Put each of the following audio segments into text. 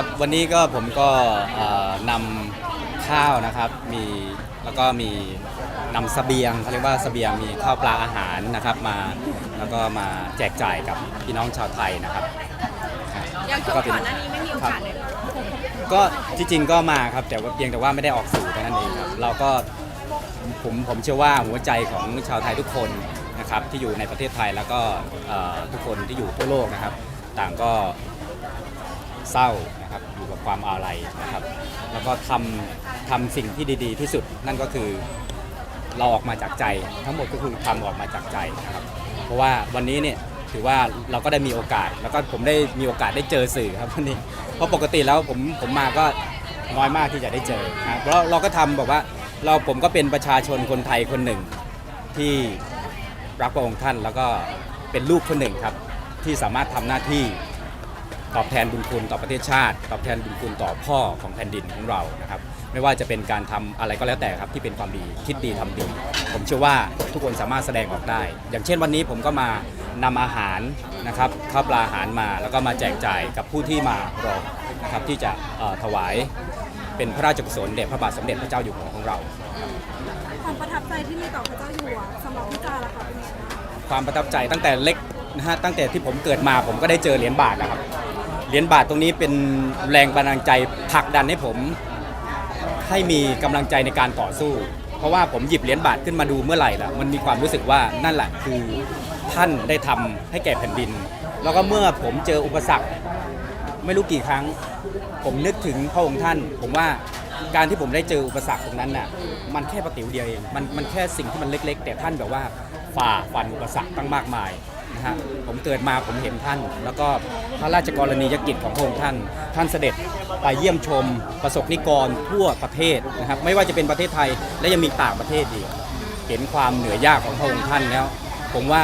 ครับวันนี้ก็ผมก็เอ่อนำข้าวนะครับมีแล้วก็มีนำเสบียงเขาเรียกว่าเสบียงมีข้าวปลาอาหารนะครับมาแล้วก็มาแจกจ่ายกับพี่น้องชาวไทยนะครับอย่างช่วงก่อนหน้านี้ไม่มีโอกาสเลยเหรอก็ที่จริงก็มาครับแต่ว่าเพียงแต่ว่าไม่ได้ออกสื่อเท่านั้นเองครับเราก็ผมผมเชื่อว่าหัวใจของชาวไทยทุกคนนะครับที่อยู่ในประเทศไทยแล้วก็เอ่อทุกคนที่อยู่ทั่วโลกนะครับ ต่างก็ เศร้านะครับอยู่กับความอาลัยนะครับ แล้วก็ทำทำสิ่งที่ดี ๆ ที่สุดนั่นก็คือเราออกมาจากใจ ทั้งหมดก็คือทำออกมาจากใจนะครับ เพราะว่าวันนี้เนี่ยถือว่าเราก็ได้มีโอกาส แล้วก็ผมได้มีโอกาสได้เจอสื่อครับวันนี้เพราะปกติแล้วผมผมมาก็น้อยมากที่จะได้เจอนะเพราะเราก็ทำแบบว่าเราผมก็เป็นประชาชนคนไทยคนหนึ่ง ที่รักพระองค์ท่านแล้วก็เป็นลูกคนหนึ่งครับ ที่สามารถทำหน้าที่ ตอบแทนบุญคุณต่อประเทศชาติ ตอบแทนบุญคุณต่อพ่อของแผ่นดินของเรานะครับไม่ว่าจะเป็นการทำอะไรก็แล้วแต่ครับที่เป็นความดีคิดดีทำดี ผมเชื่อว่าทุกคนสามารถแสดงออกได้ อย่างเช่นวันนี้ผมก็มานำอาหารนะครับข้าวปลาอาหารมาแล้วก็มาแจกจ่ายกับผู้ที่มารอนะครับที่จะเอ่อถวายเป็นพระราชกุศลแด่พระบาทสมเด็จพระเจ้าอยู่หัวของเราความประทับใจที่มีต่อพระเจ้าอยู่หัวสำหรับพี่จาล่ะคะเป็นไงบ้างความประทับใจตั้งแต่เล็กนะฮะตั้งแต่ที่ผมเกิดมาผมก็ได้เจอเหรียญบาทแล้วครับ เหรียญบาทตรงนี้เป็นแรงบันดาลใจผลักดันให้ผม ให้มีกำลังใจในการต่อสู้ เพราะว่าผมหยิบเหรียญบาทขึ้นมาดูเมื่อไหร่ละมันมีความรู้สึกว่านั่นแหละคือท่านได้ทำให้แก่แผ่นดิน แล้วก็เมื่อผมเจออุปสรรค ไม่รู้กี่ครั้ง ผมนึกถึงพระองค์ท่าน ผมว่าการที่ผมได้เจออุปสรรคตรงนั้นน่ะ มันแค่ประติวเดียวเอง มันมันแค่สิ่งที่มันเล็ก ๆ แต่ท่านแบบว่าฝ่าฟันอุปสรรคตั้งมากมาย นะฮะผมเกิดมาผมเห็นท่าน แล้วก็พระราชกรณียกิจของพระองค์ท่าน ท่านเสด็จไปเยี่ยมชม ประสบนิกรทั่วประเทศนะครับไม่ว่าจะเป็นประเทศไทยและยังมีต่างประเทศอีกเห็นความเหนือยากของพระองค์ท่านแล้ว ผมว่า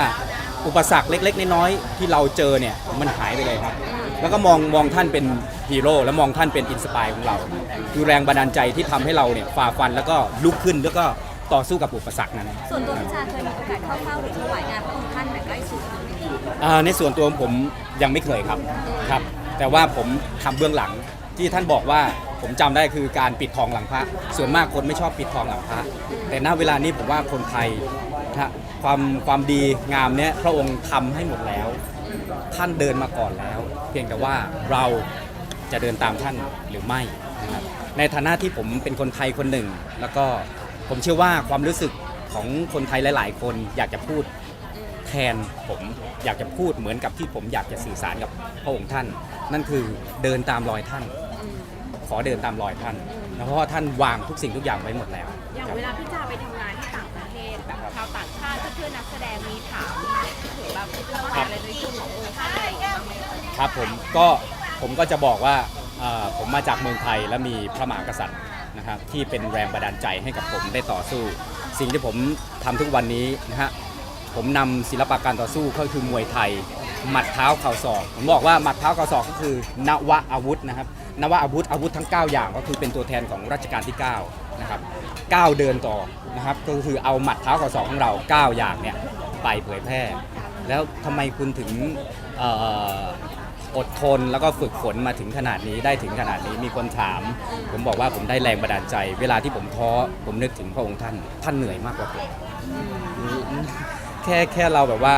อุปสรรคเล็ก ๆ น้อยๆที่เราเจอเนี่ยมันหายไปเลยครับ แล้วก็มองมองท่านเป็นฮีโร่และมองท่านเป็นอินสปายของเรา คือแรงบันดาลใจที่ทำให้เราเนี่ยฝ่าฟันแล้วก็ลุกขึ้นแล้วก็ต่อสู้กับอุปสรรคนั้น ส่วนตัวพี่ชาเคยมีโอกาสเข้าเฝ้าหรือถวายงานพระองค์ท่านแบบใกล้ชิด อ่าในส่วนตัวผมยังไม่เคยครับครับ แต่ว่าผมทำเบื้องหลังที่ท่านบอกว่าผมจำได้คือการปิดทองหลังพระ ส่วนมากคนไม่ชอบปิดทองหลังพระ แต่ณเวลานี้ผมว่าคนไทยนะฮะความความดีงามเนี้ยพระองค์ทำให้หมดแล้ว ท่านเดินมาก่อนแล้ว เพียงแต่ว่าเราจะเดินตามท่านหรือไม่นะครับในฐานะที่ผมเป็นคนไทยคนหนึ่ง แล้วก็ผมเชื่อว่าความรู้สึกของคนไทยหลาย ๆ คนอยากจะพูด ทนผมอยากจะพูดเหมือนกับที่ผมอยากจะสื่อสารกับพระองค์ท่าน นั่นคือเดินตามรอยท่าน ขอเดินตามรอยท่านนะเพราะว่าท่านวางทุกสิ่งทุกอย่างไว้หมดแล้วอย่างครับเวลาพี่จาไปทำงานที่ต่างประเทศแบบชาวต่างชาติเพื่อนๆนักแสดงมีถามถึงแบบอะไรในช่วงขององค์ท่านอะไรอย่างเงี้ยบ้างไหมคะครับผมก็ผมก็จะบอกว่าเอ่อผมมาจากเมืองไทยและมีพระมหากษัตริย์นะครับที่เป็นแรงบันดาลใจให้กับผมได้ต่อสู้ สิ่งที่ผมทำทุกวันนี้นะฮะ ผมนำศิลปะการต่อสู้ก็คือมวยไทย หมัดเท้าเข่าศอก ผมบอกว่าหมัดเท้าเข่าศอกก็คือนวะอาวุธนะครับนวะอาวุธอาวุธทั้ง 9 อย่างก็คือเป็นตัวแทนของรัชกาลที่9นะครับก้าเดินต่อนะครับก็คือเอาหมัดเท้าเข่าศอกของเรา 9 อย่างเนี่ยไปเผยแพร่ แล้วทำไมคุณถึงเอ่ออดทนแล้วก็ฝึกฝนมาถึงขนาดนี้ได้ถึงขนาดนี้มีคนถาม ผมบอกว่าผมได้แรงบันดาลใจ เวลาที่ผมท้อผมนึกถึงพระองค์ท่านท่านเหนื่อยมากกว่าผม แค่แค่เราแบบว่า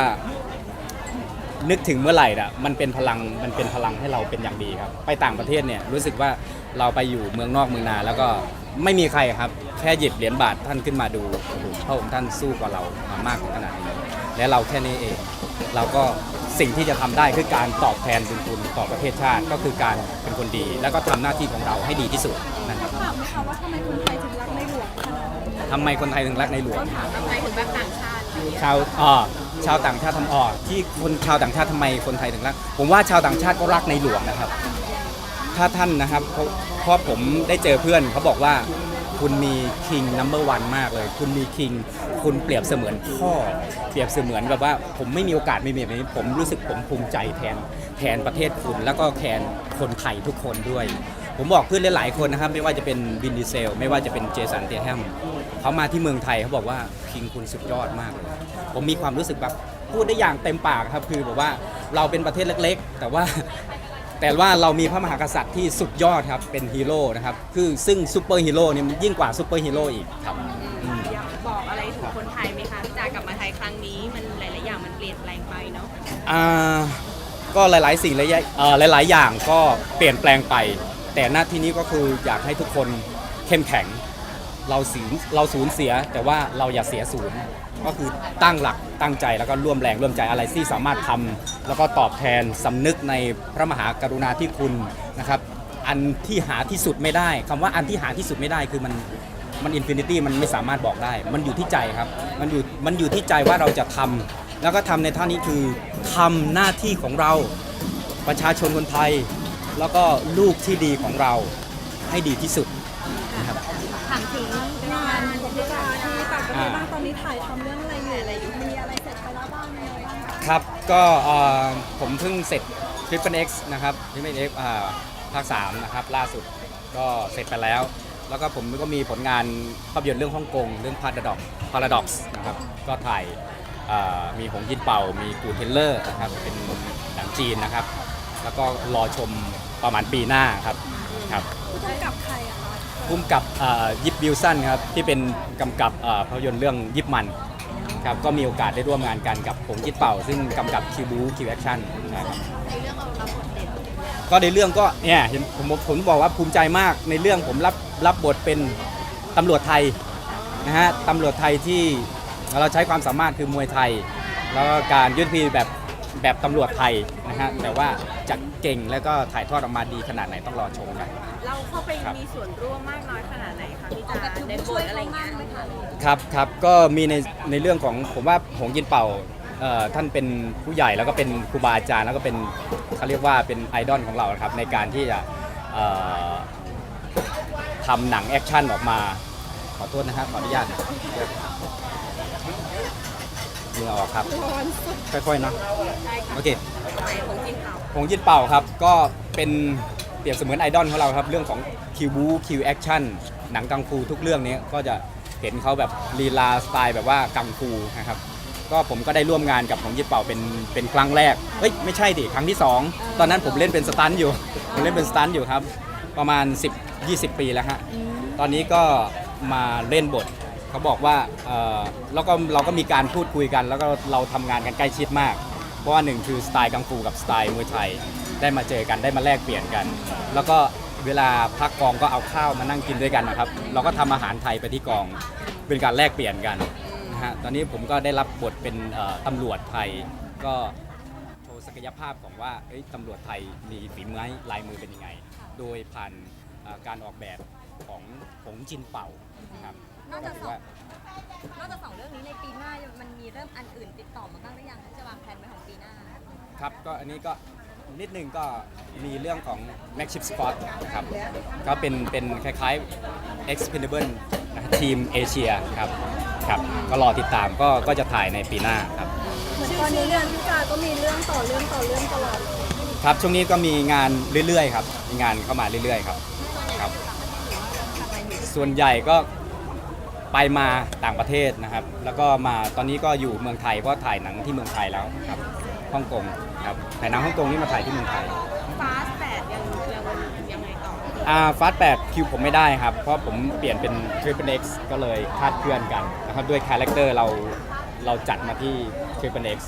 นึกถึงเมื่อไหร่น่ะมันเป็นพลังมันเป็นพลังให้เราเป็นอย่างดีครับ ไปต่างประเทศเนี่ยรู้สึกว่าเราไปอยู่เมืองนอกเมืองนา แล้วก็ไม่มีใครครับ แค่หยิบเหรียญบาทท่านขึ้นมาดูโอ้โหพระองค์ท่านสู้กว่าเรามามากถึงขนาดนี้และเราแค่นี้เอง เราก็สิ่งที่จะทำได้คือการตอบแทนบุญคุณต่อประเทศชาติ ก็คือการเป็นคนดี แล้วก็ทำหน้าที่ของเราให้ดีที่สุดนะครับถามไหมคะว่าทำไมคนไทยถึงรักในหลวงขนาดนี้ทำไมคนไทยถึงรักในหลวงถามทำไมถึงแบบต่างชาติ ชาวอ่อชาวต่างชาติทำอ่อที่คนชาวต่างชาติทำไมคนไทยถึงรัก ผมว่าชาวต่างชาติก็รักในหลวงนะครับ ถ้าท่านนะครับเพราะเพราะผมได้เจอเพื่อนเขาบอกว่าคุณมีคิงนัมเบอร์วันมากเลย คุณมีคิงคุณเปรียบเสมือนพ่อ เปรียบเสมือนแบบว่าผมไม่มีโอกาสไม่มีแบบนี้ผมรู้สึกผมภูมิใจแทนแทนประเทศคุณ แล้วก็แทนคนไทยทุกคนด้วย ผมบอกเพื่อนหลายๆคนนะครับ ไม่ว่าจะเป็นบินดีเซล ไม่ว่าจะเป็นเจสันเทแฮมเขามาที่เมืองไทยเขาบอกว่า คิงคุณสุดยอดมากเลยผมมีความรู้สึกแบบพูดได้อย่างเต็มปากครับคือแบบว่าเราเป็นประเทศเล็ก ๆ แต่ว่าแต่ว่าเรามีพระมหากษัตริย์ที่สุดยอดครับเป็นฮีโร่นะครับคือซึ่งซูเปอร์ฮีโร่เนี่ยมันยิ่งกว่าซูเปอร์ฮีโร่อีกครับอืมอยากบอกอะไรถึงคนไทยไหมคะพี่จากลับมาไทยครั้งนี้มันหลาย ๆ อย่างมันเปลี่ยนแปลงไปเนาะอ่าก็หลาย ๆ สิ่งหลายๆเอ่อหลาย ๆ อย่างก็เปลี่ยนแปลงไป แต่หน้าที่นี้ก็คืออยากให้ทุกคนเข้มแข็ง เราสูญเราสูญเสีย แต่ว่าเราอย่าเสียศูนย์ก็คือตั้งหลักตั้งใจแล้วก็ร่วมแรงร่วมใจอะไรที่สามารถทำแล้วก็ตอบแทนสำนึกในพระมหากรุณาธิคุณนะครับ อันที่หาที่สุดไม่ได้คำว่าอันที่หาที่สุดไม่ได้คือมันมันอินฟินิตี้มันไม่สามารถบอกได้ มันอยู่ที่ใจครับ มันอยู่มันอยู่ที่ใจว่าเราจะทำแล้วก็ทำในท่านี้คือทำหน้าที่ของเราประชาชนคนไทย แล้วก็ลูกที่ดีของเราให้ดีที่สุดนะครับามถึงงานของพี่จาที่ต่างประเทศบ้างตอนนี้ถ่ายทำเรื่องอะไรอยู่อะไรอยู่มีอะไรเสร็จไปแล้วบ้างยังไงบ้างคะครับก็เอ่อผมเพิ่งเสร็จ Triple X นะครับ Triple X อ่าภาค3นะครับล่าสุดก็เสร็จไปแล้ว แล้วก็ผมก็มีผลงานภาพยนตร์เรื่องฮ่องกงเรื่อง Paradox Paradox นะครับก็ถ่ายอ่ามีหงยินเป่า มีกูเทนเลอร์นะครับเป็นหนังจีนนะครับ แล้วก็รอชมประมาณปีหน้าครับครับ ผู้กำกับใครอะคะ พุ่มกับยิปบิลสันครับที่เป็นกำกับภาพยนตร์เรื่องยิปมันครับก็มีโอกาสได้ร่วมงานกันกับผงยิปเป่า ซึ่งกำกับคิวบูคิวแอคชั่นนะครับก็ในเรื่องก็เนี่ยเห็นผมผมบอกว่าภูมิใจมากในเรื่องผมรับรับบทเป็นตำรวจไทยนะฮะตำรวจไทยที่เราใช้ความสามารถคือมวยไทย แล้วก็การยุทธพีแบบแบบตำรวจไทยนะฮะแต่ว่าจะเก่งแล้วก็ถ่ายทอดออกมาดีขนาดไหนต้องรอชมกัน เราเข้าไปครับมีส่วนร่วมมากน้อยขนาดไหนคะพี่จาในบทอะไรเงี้ยครับครับก็มีในในเรื่องของผมว่าหงยินเป่าเอ่อท่านเป็นผู้ใหญ่แล้วก็เป็นครูบาอาจารย์แล้วก็เป็นเขาเรียกว่าเป็นไอดอลของเราครับในการที่จะเอ่อทำหนังแอคชั่นออกมา ขอโทษนะครับขออนุญาตมือออกครับ ค่อยๆเนาะใช่ค่ะโอเคไปของจินเผาหงยินเป่าครับก็เป็นเป รียบเสมือนไอดอลของเราครับ เรื่องของคิวบูคิวแอคชั่นหนังกังฟูทุกเรื่องนี้ก็จะเห็นเขาแบบลีลาสไตล์แบบว่ากังฟูนะครับก็ผมก็ได้ร่วมงานกับหงยินเป่าเป็นเป็นครั้งแรกเฮ้ยไม่ใช่ดิครั้งที่ 2 ตอนนั้นผมเล่นเป็นสตันท์อยู่ผมเล่นเป็นสตันท์อยู่ครับ ประมาณ 10 20 ปีแล้วฮะตอนนี้ก็มาเล่นบทเขาบอกว่าเออแล้วก็เราก็มีการพูดคุยกัน แล้วก็เราทำงานกันใกล้ชิดมาก เพราะว่าหนึ่งคือสไตล์กังฟูกับสไตล์มวยไทย ได้มาเจอกันได้มาแลกเปลี่ยนกัน แล้วก็เวลาพักกองก็เอาข้าวมานั่งกินด้วยกันนะครับ เราก็ทำอาหารไทยไปที่กอง เป็นการแลกเปลี่ยนกันนะฮะตอนนี้ผมก็ได้รับบทเป็นเอ่อตำรวจไทยก็โชว์ศักยภาพของว่าเอ้ยตำรวจไทยมีฝีมือลายมือเป็นยังไง โดยผ่านเอ่อการออกแบบของผงจินเป่านะครับนอกจากสถืองว่านอกจากสองเรื่องนี้ในปีหน้ายังมันมีเริ่มอันอื่นติดต่อมาบ้างหรือยังที่จะวางแผนไว้ของปีหน้า ครับก็อันนี้ก็ นิดนึงก็มีเรื่องของ m a c h i p Sport นะครับ ก็เป็นเป็นคล้ายๆ Expendable นะทีมเอเชียครับครับ ก็รอติดตามก็ก็จะถ่ายในปีหน้าครับเหมือนตอนนี้เรื่องพี่จาก็มีเรื่องต่อเรื่องต่อเรื่องตลอดเลยครับช่วงนี้ก็มีงานเรื่อยๆครับมีงานเข้ามาเรื่อยๆครับครับ ส่วนใหญ่ก็ไปมาต่างประเทศนะครับ แล้วก็มาตอนนี้ก็อยู่เมืองไทยเพราะถ่ายหนังที่เมืองไทยแล้วครับ ฮ่องกงครับถ่ายหนังฮ่องกงนี่มาถ่ายที่เมืองไทยฟาสแปดยังยังยังไงต่ออ่าฟาสแปดคิวผมไม่ได้ครับ เพราะผมเปลี่ยนเป็น Triple X ก็เลยคลาดเคลื่อนกันนะครับด้วยคาแรคเตอร์เราเราจัดมาที่ Triple X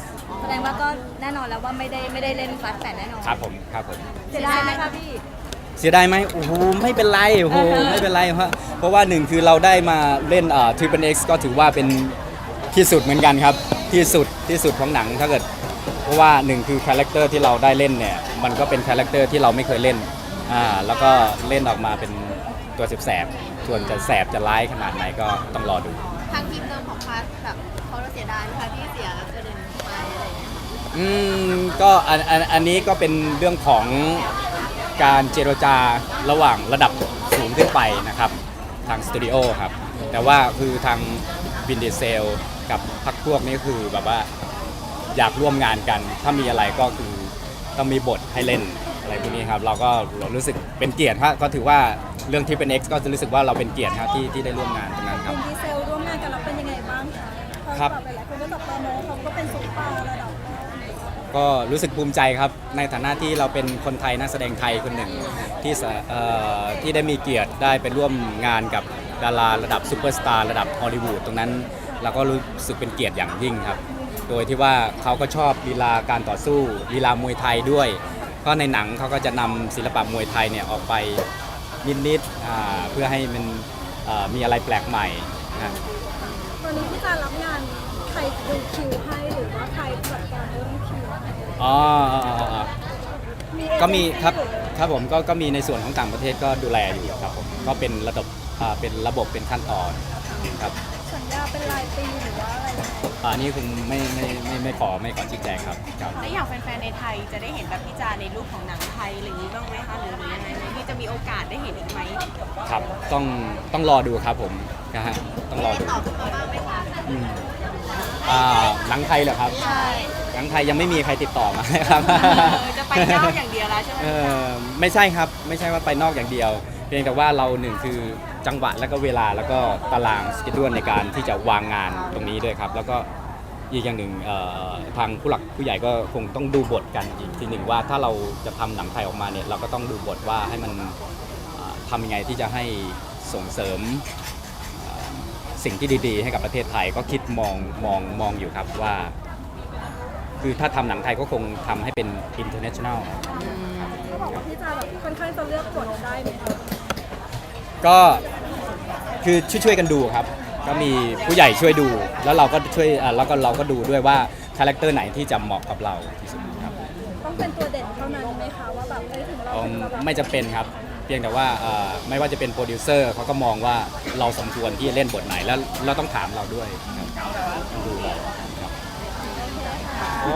แสดงว่าก็แน่นอนแล้วว่าไม่ได้ไม่ได้เล่นฟาสแปดแน่นอนครับผมครับผมเสียดายไหมคะพี่เสียดายไหมโอ้โหไม่เป็นไรโอ้โหไม่เป็นไรเพราะเพราะว่าหนึ่งคือเราได้มาเล่นอ่า Triple X ก็ถือว่าเป็นที่สุดเหมือนกันครับ ที่สุดที่สุดของหนังถ้าเกิดเพ ราะว่าหนึ่งคือคาแรคเตอร์ที่เราได้เล่นเนี่ยมันก็เป็นคาแรคเตอร์ที่เราไม่เคยเล่นอ่าแล้วก็เล่นออกมาเป็นตัวแสบๆส่วนจะแสบจะร้ายขนาดไหนก็ต้องรอดูทางทีมเดิมของฟาสแบบเขาเสียดายไหมคะที่เสียกระเด็นไปอะไรอย่างเงี้ยอืมก็อันอันอันนี้ก็เป็นเรื่องของการเจรจาระหว่างระดับสูงขึ้นไปนะครับทางสตูดิโอครับแต่ว่าคือทางวินดีเซลกับพักพวกนี้คือแบบว่า อยากร่วมงานกัน ถ้ามีอะไรก็คือต้องมีบทให้เล่นอะไรพวกนี้ครับเราก็เรารู้สึกเป็นเกียรติฮะก็ถือว่าเรื่องที่เป็น X ก็จะรู้สึกว่าเราเป็นเกียรติครับที่ที่ได้ร่วมงานตรงนั้นคคุรับณดีเซลร่วมงานกันแล้วเป็นยังไงบ้างคะครับเพาะแบบหลายๆคนก็จับตามองเขาก็เป็นซุปตาร์ระดับโลกก็รู้สึกภูมิใจครับในฐานะที่เราเป็นคนไทยนักแสดงไทยคนหนึ่งที่สะเอ่อที่ได้มีเกียรติได้ไปร่วมงานกับดาราระดับซูเปอร์สตาร์ระดับฮอลลีวูดตรงนั้น เราก็รู้สึกเป็นเกียรติอย่างยิ่งครับ โดยที่ว่าเขาก็ชอบลีลาการต่อสู้ลีลามวยไทยด้วย ก็ในหนังเขาก็จะนำศิลปะมวยไทยเนี่ยออกไปนิดๆอ่าเพื่อให้มันเอ่อมีอะไรแปลกใหม่นะ ตอนนี้พี่จารับงานใครดูคิวให้หรือว่าใครจัดการเรื่องคิวให้อ๋ออ๋ออ๋ออ๋อก็มีครับครับผมก็ก็มีในส่วนของต่างประเทศก็ดูแลอยู่ครับผมก็เป็นระบบอ่าเป็นระบบเป็นขั้นตอนครับ สัญญาเป็นรายปีหรือว่าอะไรยังไงอ่าอันนี้คงไม่ไม่ไม่ไม่ขอไม่ขอชี้แจงครับครับ และอย่างแฟนๆในไทยจะได้เห็นแบบพี่จาในรูปของหนังไทยอะไรอย่างนี้บ้างไหมคะหรือหรือยังไงไหมที่จะมีโอกาสได้เห็นอีกไหมครับต้องต้องรอดูครับผมนะฮะต้องรอดูอืมอ่าหนังไทยเหรอครับใช่หนังไทยยังไม่มีใครติดต่อมาครับจะไปนอกอย่างเดียวแล้วใช่ไหมเออไม่ใช่ครับไม่ใช่ว่าไปนอกอย่างเดียว เพียงแต่ว่าเราหนึ่งคือ จังหวะแล้วก็เวลาแล้วก็ตารางสเกจดในการที่จะวางงานตรงนี้ด้วยครับ แล้วก็อีกอย่างหนึ่งเอ่อทางผู้หลักผู้ใหญ่ก็คงต้องดูบทกันอีกทีหนึ่งว่าถ้าเราจะทำหนังไทยออกมาเนี่ยเราก็ต้องดูบทว่าให้มันเอ่อทำยังไงที่จะให้ส่งเสริมเอ่อสิ่งที่ดีๆ ให้กับประเทศไทยก็คิดมองมองมองอยู่ครับว่า คือถ้าทำหนังไทยก็คงทำให้เป็น international เขาบอกว่าพี่จาแบบค่อนข้างจะเลือกบทได้ไหมคะ ก็คือช่วยๆกันดูครับ ก็มีผู้ใหญ่ช่วยดู แล้วเราก็ช่วยอ่าแล้วก็เราก็ดูด้วยว่าคาแรคเตอร์ไหนที่จะเหมาะกับเราที่สุดครับต้องเป็นตัวเด่นเท่านั้นไหมคะว่าแบบเอ้ยถึงเราอืมจะแบบไม่จำเป็นครับ เพียงแต่ว่าอ่าไม่ว่าจะเป็นโปรดิวเซอร์เขาก็มองว่าเราสมควรที่จะเล่นบทไหนแล้วเราต้องถามเราด้วยครับต้องดูเราครับโอ้